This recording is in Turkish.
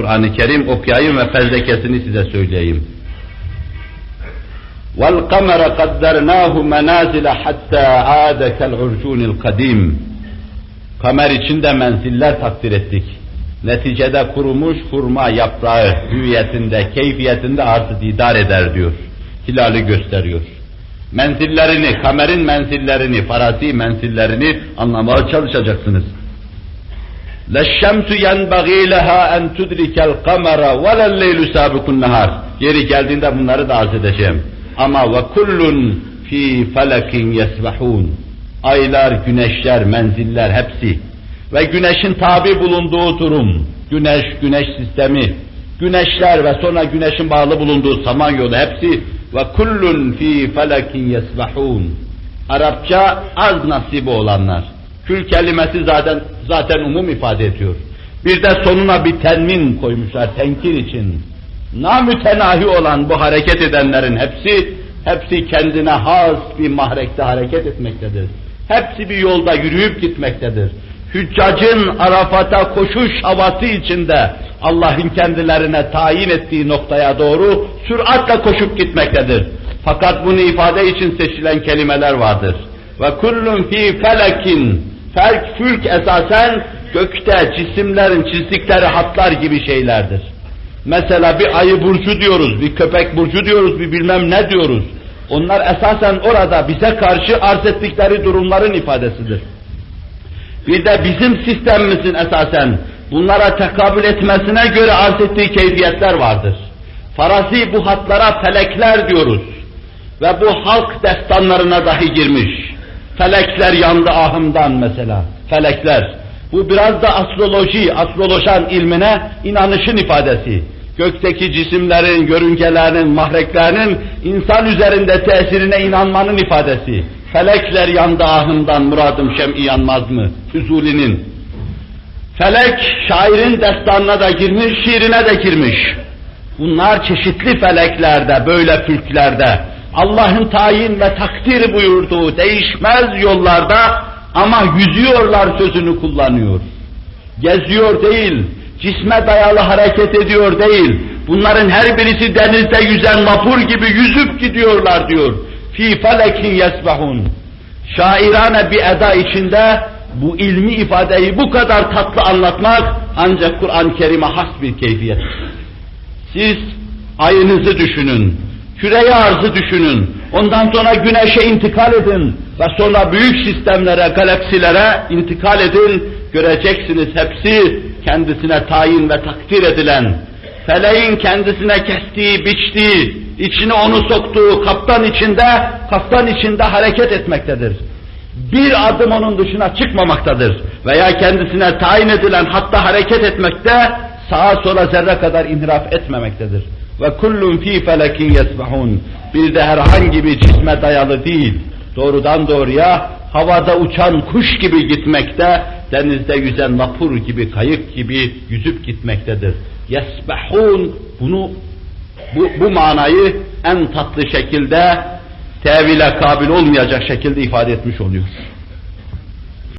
Kur'an-ı Kerim okuyayım ve fezlekesini size söyleyeyim. وَالْقَمَرَ قَدَّرْنَاهُ مَنَازِلَ حَتَّى عَادَ كَالْعُرْجُونِ الْقَدِيمِ Kamer içinde menziller takdir ettik. Neticede kurumuş hurma yaprağı hüviyetinde, keyfiyetinde artı didar eder diyor. Hilali gösteriyor. Menzillerini, kamerin menzillerini, farazi menzillerini anlamaya çalışacaksınız. لَشَّمْسُ يَنْبَغِي لَهَا اَنْ تُدْرِكَ الْقَمَرَ وَلَا اللَّيْلُ سَابِقُ النَّهَارِ Yeri geldiğinde bunları da arz edeceğim. Ama وَكُلٌّ ف۪ي فَلَكٍ يَسْبَحُونَ Aylar, güneşler, menziller hepsi ve güneşin tabi bulunduğu durum, güneş, güneş sistemi, güneşler ve sonra güneşin bağlı bulunduğu samanyolu hepsi ve kullun fi felekin yesbahun. Arapça az nasibi olanlar. Kül kelimesi zaten zaten umum ifade ediyor. Bir de sonuna bir tenmin koymuşlar tenkir için. Namütenahi olan bu hareket edenlerin hepsi hepsi kendine has bir mahrekte hareket etmektedir. Hepsi bir yolda yürüyüp gitmektedir. Hüccacın Arafat'a koşuş havası içinde Allah'ın kendilerine tayin ettiği noktaya doğru süratle koşup gitmektedir. Fakat bunu ifade için seçilen kelimeler vardır. Ve kullun fi felekin felk fülk esasen gökte cisimlerin çizdikleri hatlar gibi şeylerdir. Mesela bir ayı burcu diyoruz, bir köpek burcu diyoruz, bir bilmem ne diyoruz. Onlar esasen orada bize karşı arz ettikleri durumların ifadesidir. Bir de bizim sistemimizin esasen bunlara tekabül etmesine göre arz ettiği keyfiyetler vardır. Farazi bu hatlara felekler diyoruz. Ve bu halk destanlarına dahi girmiş. Felekler yandı ahımdan mesela. Felekler. Bu biraz da astroloji, astrolojan ilmine inanışın ifadesi. Gökteki cisimlerin, görüngelerinin, mahreklerinin insan üzerinde tesirine inanmanın ifadesi. Felekler yandı ahımdan muradım şem'i yanmaz mı? Füzuli'nin. Felek şairin destanına da girmiş, şiirine de girmiş. Bunlar çeşitli feleklerde, böyle fülklerde, Allah'ın tayin ve takdir buyurduğu değişmez yollarda ama yüzüyorlar sözünü kullanıyor. Geziyor değil, cisme dayalı hareket ediyor değil. Bunların her birisi denizde yüzen vapur gibi yüzüp gidiyorlar diyor. Fi felekin yesbahun. Şairane bir eda içinde bu ilmi ifadeyi bu kadar tatlı anlatmak ancak Kur'an-ı Kerim'e has bir keyfiyet. Siz ayınızı düşünün, küre arzı düşünün, ondan sonra güneşe intikal edin. Ve sonra büyük sistemlere, galaksilere intikal edin, göreceksiniz hepsi kendisine tayin ve takdir edilen, feleğin kendisine kestiği, biçtiği, içine onu soktuğu kaptan içinde, kaptan içinde hareket etmektedir. Bir adım onun dışına çıkmamaktadır. Veya kendisine tayin edilen hatta hareket etmekte, sağa sola zerre kadar inhiraf etmemektedir. Ve kullun fi felekin yesbahun. Bir de herhangi bir cisme dayalı değil. Doğrudan doğruya havada uçan kuş gibi gitmekte, denizde yüzen vapur gibi, kayık gibi yüzüp gitmektedir. Yesbahun bunu bu, bu manayı en tatlı şekilde tevile kabil olmayacak şekilde ifade etmiş oluyor.